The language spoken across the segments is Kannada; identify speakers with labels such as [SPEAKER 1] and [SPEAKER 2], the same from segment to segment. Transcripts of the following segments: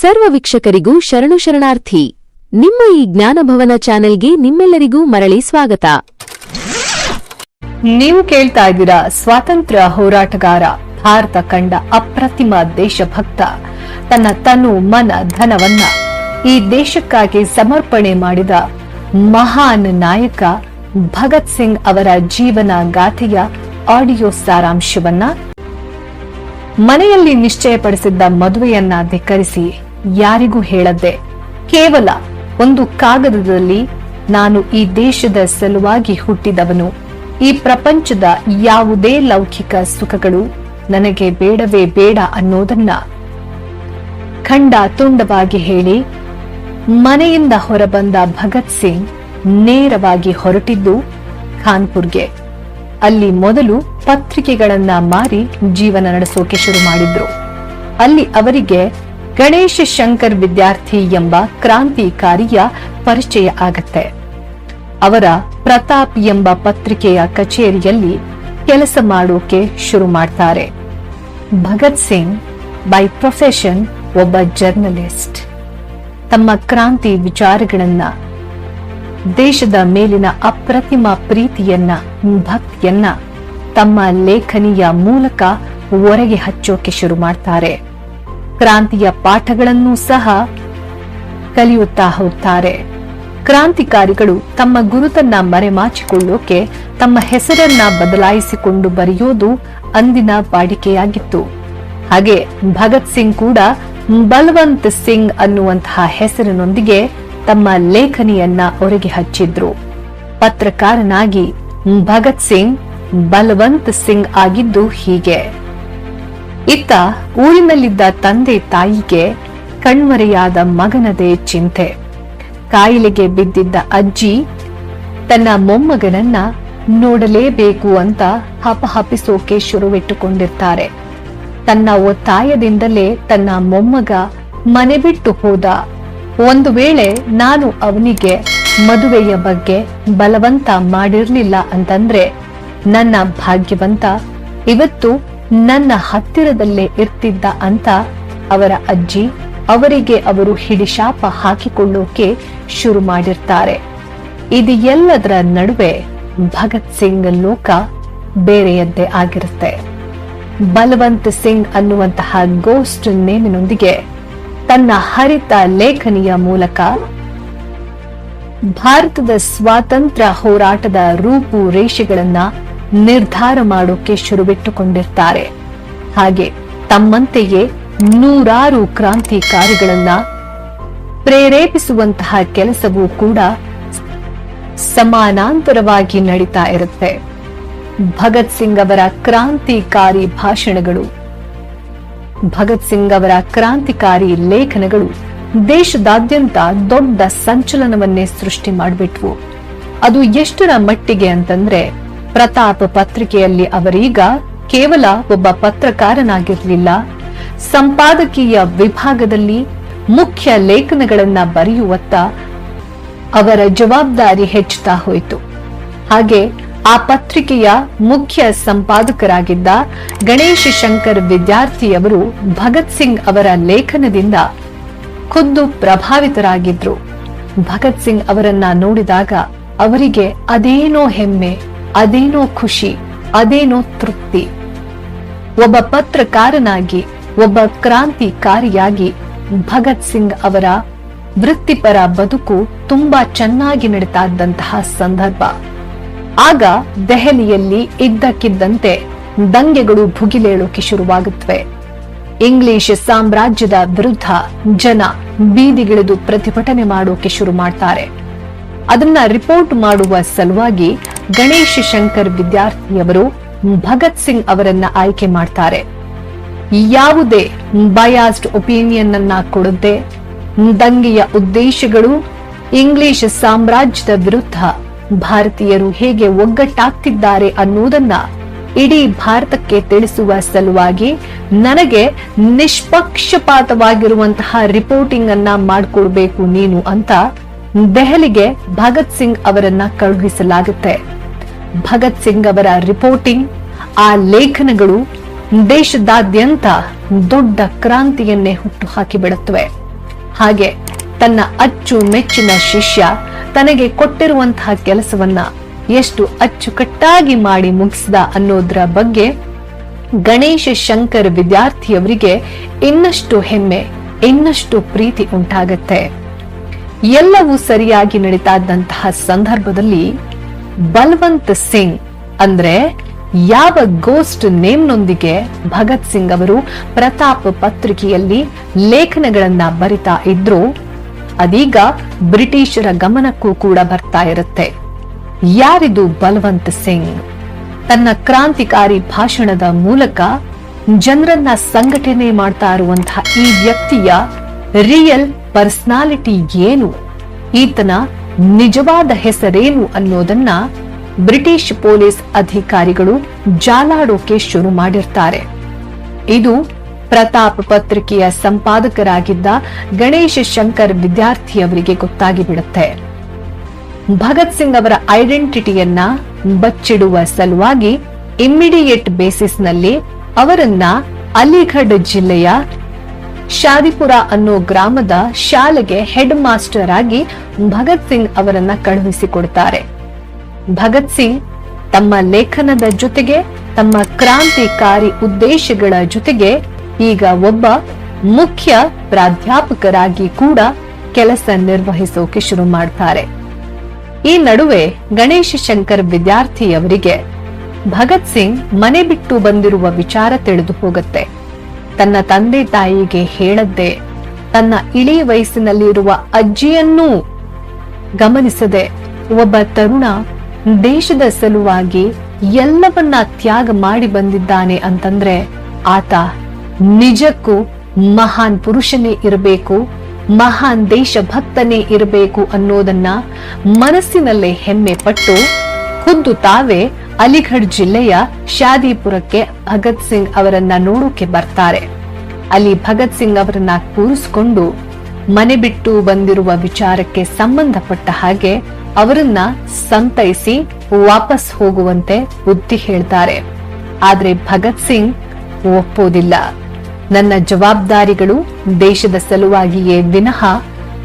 [SPEAKER 1] ಸರ್ವ ವೀಕ್ಷಕರಿಗೂ ಶರಣು ಶರಣಾರ್ಥಿ. ನಿಮ್ಮ ಈ ಜ್ಞಾನಭವನ ಚಾನೆಲ್ಗೆ ನಿಮ್ಮೆಲ್ಲರಿಗೂ ಮರಳಿ ಸ್ವಾಗತ.
[SPEAKER 2] ನೀವು ಕೇಳ್ತಾ ಇದ್ದೀರಾ ಸ್ವಾತಂತ್ರ್ಯ ಹೋರಾಟಗಾರ, ಭಾರತ ಕಂಡ ಅಪ್ರತಿಮ ದೇಶಭಕ್ತ, ತನ್ನ ತನು ಮನ ಧನವನ್ನ ಈ ದೇಶಕ್ಕಾಗಿ ಸಮರ್ಪಣೆ ಮಾಡಿದ ಮಹಾನ್ ನಾಯಕ ಭಗತ್ ಸಿಂಗ್ ಅವರ ಜೀವನ ಗಾಥೆಯ ಆಡಿಯೋ ಸಾರಾಂಶವನ್ನ ಮನೆಯಲ್ಲಿ ನಿಶ್ಚಯಪಡಿಸಿದ್ದ ಮದುವೆಯನ್ನ ಧಿಕ್ಕರಿಸಿ ಯಾರಿಗೂ ಹೇಳದ್ದೆ ಕೇವಲ ಒಂದು ಕಾಗದದಲ್ಲಿ ನಾನು ಈ ದೇಶದ ಸಲುವಾಗಿ ಹುಟ್ಟಿದವನು. ಈ ಪ್ರಪಂಚದ ಯಾವುದೇ ಲೌಕಿಕ ಸುಖಗಳು ನನಗೆ ಬೇಡವೇ ಬೇಡ ಅನ್ನೋದನ್ನ ಖಂಡ ತುಂಡವಾಗಿ ಹೇಳಿ ಮನೆಯಿಂದ ಹೊರಬಂದ ಭಗತ್ ಸಿಂಗ್ ನೇರವಾಗಿ ಹೊರಟಿದ್ದು ಖಾನ್ಪುರ್ಗೆ. ಅಲ್ಲಿ ಮೊದಲು ಪತ್ರಿಕೆಗಳನ್ನ ಮಾರಿ ಜೀವನ ನಡೆಸೋಕೆ ಶುರು ಮಾಡಿದ್ರು. ಅಲ್ಲಿ ಅವರಿಗೆ ಗಣೇಶ ಶಂಕರ್ ವಿದ್ಯಾರ್ಥಿ ಎಂಬ ಕ್ರಾಂತಿಕಾರಿಯ ಪರಿಚಯ ಆಗತ್ತೆ. ಅವರ ಪ್ರತಾಪ್ ಎಂಬ ಪತ್ರಿಕೆಯ ಕಚೇರಿಯಲ್ಲಿ ಕೆಲಸ ಮಾಡೋಕೆ ಶುರು ಮಾಡ್ತಾರೆ. ಭಗತ್ ಸಿಂಗ್ ಬೈ ಪ್ರೊಫೆಷನ್ ಒಬ್ಬ ಜರ್ನಲಿಸ್ಟ್. ತಮ್ಮ ಕ್ರಾಂತಿ ವಿಚಾರಗಳನ್ನ, ದೇಶದ ಮೇಲಿನ ಅಪ್ರತಿಮ ಪ್ರೀತಿಯನ್ನ, ಭಕ್ತಿಯನ್ನ ತಮ್ಮ ಲೇಖನಿಯ ಮೂಲಕ ಹೊರಗೆ ಹಚ್ಚೋಕೆ ಶುರು ಮಾಡ್ತಾರೆ. ಕ್ರಾಂತಿಯ ಪಾಠಗಳನ್ನು ಸಹ ಕಲಿಯುತ್ತಾ ಹೋಗ್ತಾರೆ. ಕ್ರಾಂತಿಕಾರಿಗಳು ತಮ್ಮ ಗುರುತನ್ನ ಮರೆಮಾಚಿಕೊಳ್ಳೋಕೆ, ತಮ್ಮ ಹೆಸರನ್ನ ಬದಲಾಯಿಸಿಕೊಂಡು ಬರೆಯೋದು ಅಂದಿನ ವಾಡಿಕೆಯಾಗಿತ್ತು. ಹಾಗೆ ಭಗತ್ ಸಿಂಗ್ ಕೂಡ ಬಲವಂತ್ ಸಿಂಗ್ ಅನ್ನುವಂತಹ ಹೆಸರಿನೊಂದಿಗೆ ತಮ್ಮ ಲೇಖನಿಯನ್ನ ಹೊರಗೆ ಹಚ್ಚಿದ್ರು. ಪತ್ರಕಾರನಾಗಿ ಭಗತ್ ಸಿಂಗ್ ಬಲವಂತ್ ಸಿಂಗ್ ಆಗಿದ್ದು ಹೀಗೆ. ಇತ್ತ ಊರಿನಲ್ಲಿದ್ದ ತಂದೆ ತಾಯಿಗೆ ಕಣ್ಮರೆಯಾದ ಮಗನದೇ ಚಿಂತೆ. ಕಾಯಿಲೆಗೆ ಬಿದ್ದಿದ್ದ ಅಜ್ಜಿ ತನ್ನ ಮೊಮ್ಮಗನನ್ನ ನೋಡಲೇಬೇಕು ಅಂತ ಹಪಹಪಿಸೋಕೆ ಶುರುವಿಟ್ಟುಕೊಂಡಿರ್ತಾರೆ. ತನ್ನ ಒತ್ತಾಯದಿಂದಲೇ ತನ್ನ ಮೊಮ್ಮಗ ಮನೆ ಬಿಟ್ಟು ಹೋದ. ಒಂದು ವೇಳೆ ನಾನು ಅವನಿಗೆ ಮದುವೆಯ ಬಗ್ಗೆ ಬಲವಂತ ಮಾಡಿರ್ಲಿಲ್ಲ ಅಂತಂದ್ರೆ ನನ್ನ ಭಾಗ್ಯವಂತ ಇವತ್ತು ನನ್ನ ಹತ್ತಿರದಲ್ಲೇ ಇರ್ತಿದ್ದ ಅಂತ ಅವರ ಅಜ್ಜಿ ಅವರಿಗೆ ಅವರು ಹಿಡಿಶಾಪ ಹಾಕಿಕೊಳ್ಳೋಕೆ ಶುರು ಮಾಡಿರ್ತಾರೆ. ಇದು ಎಲ್ಲದರ ನಡುವೆ ಭಗತ್ ಸಿಂಗ್ ಲೋಕ ಬೇರೆಯದ್ದೇ ಆಗಿರುತ್ತೆ. ಬಲವಂತ್ ಸಿಂಗ್ ಅನ್ನುವಂತಹ ಗೋಸ್ಟ್ ನೇಮಿನೊಂದಿಗೆ ತನ್ನ ಹರಿತ ಲೇಖನಿಯ ಮೂಲಕ ಭಾರತದ ಸ್ವಾತಂತ್ರ್ಯ ಹೋರಾಟದ ರೂಪು ರೇಷೆಗಳನ್ನ ನಿರ್ಧಾರ ಮಾಡೋಕೆ ಶುರುವಿಟ್ಟುಕೊಂಡಿರ್ತಾರೆ ಹಾಗೆ ತಮ್ಮಂತೆಯೇ ನೂರಾರು ಕ್ರಾಂತಿಕಾರಿಗಳನ್ನ ಪ್ರೇರೇಪಿಸುವಂತಹ ಕೆಲಸವೂ ಕೂಡ ಸಮಾನಾಂತರವಾಗಿ ನಡೀತಾ ಇರುತ್ತೆ. ಭಗತ್ ಸಿಂಗ್ ಅವರ ಕ್ರಾಂತಿಕಾರಿ ಭಾಷಣಗಳು, ಭಗತ್ ಸಿಂಗ್ ಅವರ ಕ್ರಾಂತಿಕಾರಿ ಲೇಖನಗಳು ದೇಶದಾದ್ಯಂತ ದೊಡ್ಡ ಸಂಚಲನವನ್ನೇ ಸೃಷ್ಟಿ ಮಾಡಿಬಿಟ್ವು. ಅದು ಎಷ್ಟರ ಮಟ್ಟಿಗೆ ಅಂತಂದ್ರೆ ಪ್ರತಾಪ್ ಪತ್ರಿಕೆಯಲ್ಲಿ ಅವರೀಗ ಕೇವಲ ಒಬ್ಬ ಪತ್ರಕಾರನಾಗಿರಲಿಲ್ಲ. ಸಂಪಾದಕೀಯ ವಿಭಾಗದಲ್ಲಿ ಮುಖ್ಯ ಲೇಖನಗಳನ್ನ ಬರೆಯುವತ್ತ ಅವರ ಜವಾಬ್ದಾರಿ ಹೆಚ್ಚುತ್ತಾ ಹೋಯಿತು. ಹಾಗೆ ಆ ಪತ್ರಿಕೆಯ ಮುಖ್ಯ ಸಂಪಾದಕರಾಗಿದ್ದ ಗಣೇಶ ಶಂಕರ್ ವಿದ್ಯಾರ್ಥಿಯವರು ಭಗತ್ ಸಿಂಗ್ ಅವರ ಲೇಖನದಿಂದ ಖುದ್ದು ಪ್ರಭಾವಿತರಾಗಿದ್ರು. ಭಗತ್ ಸಿಂಗ್ ಅವರನ್ನ ನೋಡಿದಾಗ ಅವರಿಗೆ ಅದೇನೋ ಹೆಮ್ಮೆ. ಅದೇನೋ ಖುಷಿ, ಅದೇನೋ ತೃಪ್ತಿ. ಒಬ್ಬ ಪತ್ರಕಾರನಾಗಿ, ಒಬ್ಬ ಕ್ರಾಂತಿಕಾರಿಯಾಗಿ ಭಗತ್ ಸಿಂಗ್ ಅವರ ವೃತ್ತಿಪರ ಬದುಕು ತುಂಬಾ ಚೆನ್ನಾಗಿ ನಡೀತಾ ಇದ್ದಂತಹ ಸಂದರ್ಭ. ಆಗ ದೆಹಲಿಯಲ್ಲಿ ಇದ್ದಕ್ಕಿದ್ದಂತೆ ದಂಗೆಗಳು ಭುಗಿಲೇಳೋಕೆ ಶುರುವಾಗುತ್ತವೆ. ಇಂಗ್ಲಿಷ್ ಸಾಮ್ರಾಜ್ಯದ ವಿರುದ್ಧ ಜನ ಬೀದಿಗಿಳಿದು ಪ್ರತಿಭಟನೆ ಮಾಡೋಕೆ ಶುರು ಮಾಡ್ತಾರೆ. ಅದನ್ನ ರಿಪೋರ್ಟ್ ಮಾಡುವ ಸಲುವಾಗಿ ಗಣೇಶ ಶಂಕರ್ ವಿದ್ಯಾರ್ಥಿಯವರು ಭಗತ್ ಸಿಂಗ್ ಅವರನ್ನ ಆಯ್ಕೆ ಮಾಡ್ತಾರೆ. ಯಾವುದೇ ಬಯಾಸ್ಡ್ ಒಪಿನಿಯನ್ ಅನ್ನ ಕೊಡದೆ ದಂಗೆಯ ಉದ್ದೇಶಗಳು ಇಂಗ್ಲಿಷ್ ಸಾಮ್ರಾಜ್ಯದ ವಿರುದ್ಧ ಭಾರತೀಯರು ಹೇಗೆ ಒಗ್ಗಟ್ಟಾಗ್ತಿದ್ದಾರೆ ಅನ್ನೋದನ್ನ ಇಡೀ ಭಾರತಕ್ಕೆ ತಿಳಿಸುವ ಸಲುವಾಗಿ ನನಗೆ ನಿಷ್ಪಕ್ಷಪಾತವಾಗಿರುವಂತಹ ರಿಪೋರ್ಟಿಂಗ್ ಅನ್ನ ಮಾಡಿಕೊಡ್ಬೇಕು ನೀನು ಅಂತ ದೆಹಲಿಗೆ ಭಗತ್ ಸಿಂಗ್ ಅವರನ್ನ ಕಳುಹಿಸಲಾಗುತ್ತೆ. ಭಗತ್ ಸಿಂಗ್ ಅವರ ರಿಪೋರ್ಟಿಂಗ್ ಆ ಲೇಖನಗಳು ದೇಶದಾದ್ಯಂತ ದೊಡ್ಡ ಕ್ರಾಂತಿಯನ್ನೇ ಹುಟ್ಟು ಹಾಕಿಬಿಡುತ್ತವೆ ಹಾಗೆ ತನ್ನ ಅಚ್ಚು ಮೆಚ್ಚಿನ ಶಿಷ್ಯ ತನಗೆ ಕೊಟ್ಟಿರುವಂತಹ ಕೆಲಸವನ್ನ ಎಷ್ಟು ಅಚ್ಚುಕಟ್ಟಾಗಿ ಮಾಡಿ ಮುಗಿಸಿದ ಅನ್ನೋದ್ರ ಬಗ್ಗೆ ಗಣೇಶ ಶಂಕರ್ ವಿದ್ಯಾರ್ಥಿಯವರಿಗೆ ಇನ್ನಷ್ಟು ಹೆಮ್ಮೆ, ಇನ್ನಷ್ಟು ಪ್ರೀತಿ ಉಂಟಾಗತ್ತೆ. ಎಲ್ಲವೂ ಸರಿಯಾಗಿ ನಡೀತಾ ಸಂದರ್ಭದಲ್ಲಿ ಬಲ್ವಂತ್ ಸಿಂಗ್ ಅಂದ್ರೆ ಯಾವ ಗೋಸ್ಟ್ ನೇಮ್ನೊಂದಿಗೆ ಭಗತ್ ಸಿಂಗ್ ಅವರು ಪ್ರತಾಪ್ ಪತ್ರಿಕೆಯಲ್ಲಿ ಲೇಖನಗಳನ್ನ ಬರಿತಾ ಇದ್ರು, ಅದೀಗ ಬ್ರಿಟಿಷರ ಗಮನಕ್ಕೂ ಕೂಡ ಬರ್ತಾ ಇರುತ್ತೆ. ಯಾರಿದು ಬಲ್ವಂತ್ ಸಿಂಗ್? ತನ್ನ ಕ್ರಾಂತಿಕಾರಿ ಭಾಷಣದ ಮೂಲಕ ಜನರನ್ನ ಸಂಘಟನೆ ಮಾಡ್ತಾ ಇರುವಂತಹ ಈ ವ್ಯಕ್ತಿಯ ರಿಯಲ್ ಪರ್ಸನಾಲಿಟಿ ಏನು? ಈತನ ನಿಜವಾದ ಹೆಸರೇನು ಅನ್ನೋದನ್ನ ಬ್ರಿಟಿಷ್ ಪೊಲೀಸ್ ಅಧಿಕಾರಿಗಳು ಜಾಲಾಡೋಕೆ ಶುರು ಮಾಡಿರ್ತಾರೆ. ಇದು ಪ್ರತಾಪ್ ಪತ್ರಿಕೆಯ ಸಂಪಾದಕರಾಗಿದ್ದ ಗಣೇಶ ಶಂಕರ್ ವಿದ್ಯಾರ್ಥಿಯವರಿಗೆ ಗೊತ್ತಾಗಿ ಬಿಡುತ್ತೆ ಭಗತ್ ಸಿಂಗ್ ಅವರ ಐಡೆಂಟಿಟಿಯನ್ನ ಬಚ್ಚಿಡುವ ಸಲುವಾಗಿ ಇಮ್ಮಿಡಿಯೇಟ್ ಬೇಸಿಸ್ನಲ್ಲಿ ಅವರನ್ನ ಅಲಿಘಡ್ ಜಿಲ್ಲೆಯ ಶಾದಿಪುರ ಅನ್ನೋ ಗ್ರಾಮದ ಶಾಲೆಗೆ ಹೆಡ್ ಮಾಸ್ಟರ್ ಆಗಿ ಭಗತ್ ಸಿಂಗ್ ಅವರನ್ನ ಕಳುಹಿಸಿಕೊಡ್ತಾರೆ. ಭಗತ್ ಸಿಂಗ್ ತಮ್ಮ ಲೇಖನದ ಜೊತೆಗೆ ತಮ್ಮ ಕ್ರಾಂತಿಕಾರಿ ಉದ್ದೇಶಗಳ ಜೊತೆಗೆ ಈಗ ಒಬ್ಬ ಮುಖ್ಯ ಪ್ರಾಧ್ಯಾಪಕರಾಗಿ ಕೂಡ ಕೆಲಸ ನಿರ್ವಹಿಸೋಕೆ ಶುರು ಮಾಡ್ತಾರೆ. ಈ ನಡುವೆ ಗಣೇಶ ಶಂಕರ್ ವಿದ್ಯಾರ್ಥಿಯವರಿಗೆ ಭಗತ್ ಸಿಂಗ್ ಮನೆ ಬಿಟ್ಟು ಬಂದಿರುವ ವಿಚಾರ ತಿಳಿದು ಹೋಗುತ್ತೆ. ತನ್ನ ತಂದೆ ತಾಯಿಗೆ ಹೇಳದ್ದೆ, ತನ್ನ ಇಳಿ ವಯಸ್ಸಿನಲ್ಲಿರುವ ಅಜ್ಜಿಯನ್ನೂ ಗಮನಿಸದೆ ಒಬ್ಬ ತರುಣ ದೇಶದ ಸಲುವಾಗಿ ಎಲ್ಲವನ್ನ ತ್ಯಾಗ ಮಾಡಿ ಬಂದಿದ್ದಾನೆ ಅಂತಂದ್ರೆ ಆತ ನಿಜಕ್ಕೂ ಮಹಾನ್ ಪುರುಷನೇ ಇರಬೇಕು, ಮಹಾನ್ ದೇಶಭಕ್ತನೇ ಇರಬೇಕು ಅನ್ನೋದನ್ನ ಮನಸ್ಸಿನಲ್ಲೇ ಹೆಮ್ಮೆ ಪಟ್ಟು ಖುದ್ದು ತಾವೇ ಅಲಿಘಡ್ ಜಿಲ್ಲೆಯ ಶಾದಿಪುರಕ್ಕೆ ಭಗತ್ ಸಿಂಗ್ ಅವರನ್ನ ನೋಡೋಕೆ ಬರ್ತಾರೆ. ಅಲ್ಲಿ ಭಗತ್ ಸಿಂಗ್ ಅವರನ್ನ ಕೂರಿಸಿಕೊಂಡು ಮನೆ ಬಿಟ್ಟು ಬಂದಿರುವ ವಿಚಾರಕ್ಕೆ ಸಂಬಂಧಪಟ್ಟ ಹಾಗೆ ಅವರನ್ನ ಸಂತೈಸಿ ವಾಪಸ್ ಹೋಗುವಂತೆ ಬುದ್ಧಿ ಹೇಳ್ತಾರೆ. ಆದ್ರೆ ಭಗತ್ ಸಿಂಗ್ ಒಪ್ಪೋದಿಲ್ಲ. ನನ್ನ ಜವಾಬ್ದಾರಿಗಳು ದೇಶದ ಸಲುವಾಗಿಯೇ ವಿನಃ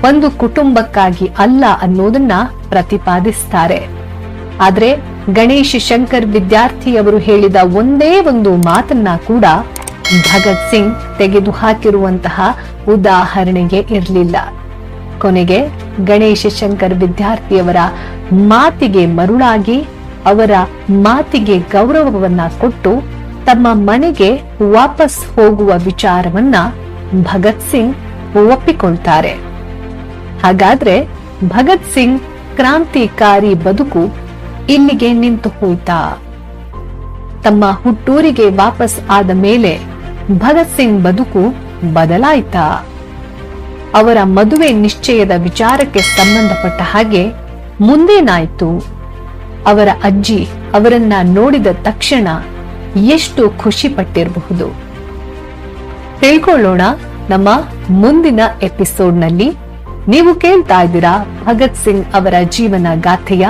[SPEAKER 2] ಒಂದು ಕುಟುಂಬಕ್ಕಾಗಿ ಅಲ್ಲ ಅನ್ನೋದನ್ನ ಪ್ರತಿಪಾದಿಸ್ತಾರೆ. ಆದ್ರೆ ಗಣೇಶ್ ಶಂಕರ್ ವಿದ್ಯಾರ್ಥಿಯವರು ಹೇಳಿದ ಒಂದೇ ಒಂದು ಮಾತನ್ನ ಕೂಡ ಭಗತ್ ಸಿಂಗ್ ತೆಗೆದು ಹಾಕಿರುವಂತಹ ಉದಾಹರಣೆಗೆ ಇರಲಿಲ್ಲ. ಕೊನೆಗೆ ಗಣೇಶ್ ಶಂಕರ್ ವಿದ್ಯಾರ್ಥಿಯವರ ಮಾತಿಗೆ ಮರುಳಾಗಿ ಅವರ ಮಾತಿಗೆ ಗೌರವವನ್ನ ಕೊಟ್ಟು ತಮ್ಮ ಮನೆಗೆ ವಾಪಸ್ ಹೋಗುವ ವಿಚಾರವನ್ನ ಭಗತ್ ಸಿಂಗ್ ಒಪ್ಪಿಕೊಳ್ತಾರೆ. ಹಾಗಾದ್ರೆ ಭಗತ್ ಸಿಂಗ್ ಕ್ರಾಂತಿಕಾರಿ ಬದುಕು ಇಲ್ಲಿಗೆ ನಿಂತು ಹೋಯ್ತಾ ತಮ್ಮ ಹುಟ್ಟೂರಿಗೆ ವಾಪಸ್ ಆದ ಮೇಲೆ ಭಗತ್ ಸಿಂಗ್ ಬದುಕು ಬದಲಾಯಿತ. ಅವರ ಮದುವೆ ನಿಶ್ಚಯದ ವಿಚಾರಕ್ಕೆ ಸಂಬಂಧಪಟ್ಟ ಹಾಗೆ ಮುಂದೇನಾಯ್ತು? ಅವರ ಅಜ್ಜಿ ಅವರನ್ನ ನೋಡಿದ ತಕ್ಷಣ ಎಷ್ಟು ಖುಷಿ ಪಟ್ಟಿರಬಹುದು ತಿಳ್ಕೊಳ್ಳೋಣ ನಮ್ಮ ಮುಂದಿನ ಎಪಿಸೋಡ್ನಲ್ಲಿ. ನೀವು ಕೇಳ್ತಾ ಇದ್ದೀರಾ ಭಗತ್ ಸಿಂಗ್ ಅವರ ಜೀವನ ಗಾಥೆಯ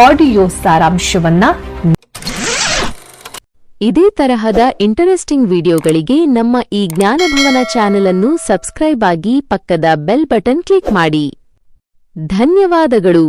[SPEAKER 2] ಆಡಿಯೋ ಸಾರಾಂಶವನ್ನ
[SPEAKER 1] ಇದೇ ತರಹದ ಇಂಟರೆಸ್ಟಿಂಗ್ ವಿಡಿಯೋಗಳಿಗೆ ನಮ್ಮ ಈ ಜ್ಞಾನಭವನ ಚಾನೆಲ್ ಅನ್ನು ಸಬ್ಸ್ಕ್ರೈಬ್ ಆಗಿ ಪಕ್ಕದ ಬೆಲ್ ಬಟನ್ ಕ್ಲಿಕ್ ಮಾಡಿ. ಧನ್ಯವಾದಗಳು.